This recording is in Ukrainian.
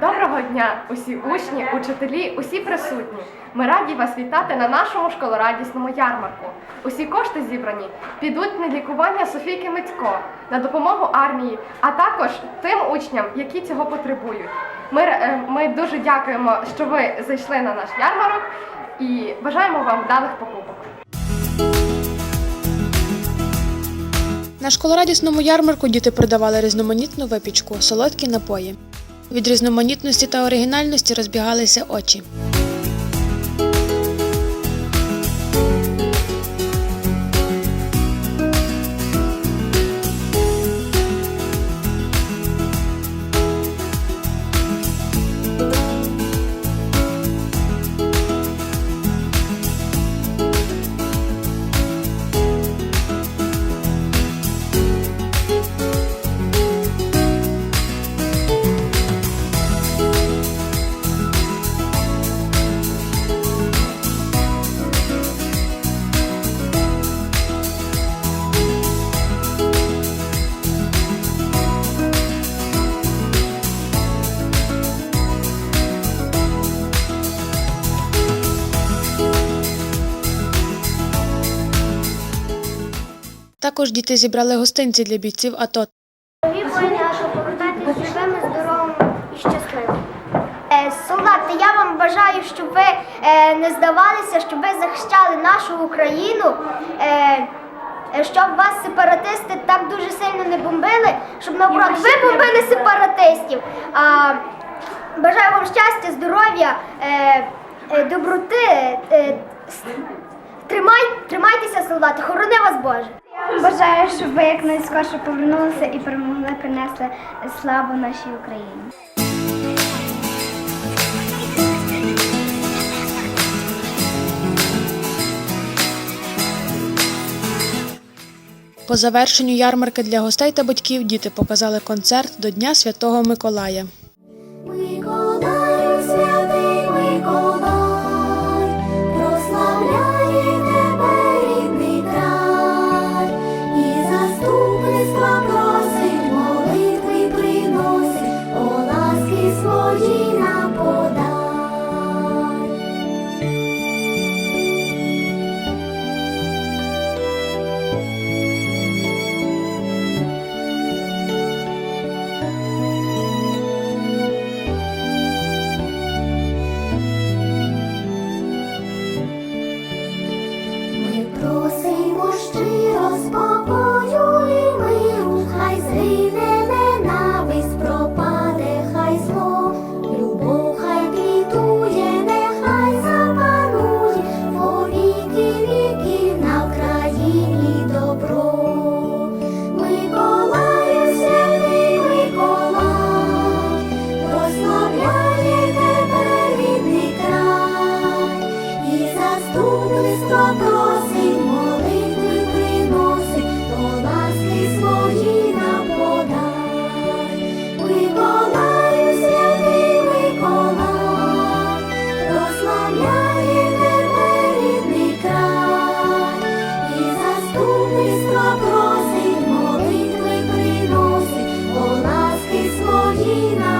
Доброго дня, усі учні, учителі, усі присутні. Ми раді вас вітати на нашому школорадісному ярмарку. Усі кошти зібрані підуть на лікування Софійки Митько, на допомогу армії, а також тим учням, які цього потребують. Ми, е, ми дуже дякуємо, що ви зайшли на наш ярмарок і бажаємо вам вдалих покупок. На школорадісному ярмарку діти продавали різноманітну випічку, солодкі напої. Від різноманітності та оригінальності розбігалися очі. Також діти зібрали гостинці для бійців АТО Дорогі воїни, що повертайтеся живими, здоровими і щасливими. Е, Солдати, я вам бажаю, щоб ви е, не здавалися, щоб ви захищали нашу Україну, е, е, щоб вас сепаратисти так дуже сильно не бомбили, щоб наоборот ви бомбили сепаратистів. А, бажаю вам щастя, здоров'я, е, е, доброти. е, Тримай, тримайтеся, солдати, хорони вас Боже. Бажаю, щоб ви якнайскорше повернулися і перемогли, принесли славу нашій Україні. По завершенню ярмарки для гостей та батьків діти показали концерт до Дня Святого Миколая. Marina.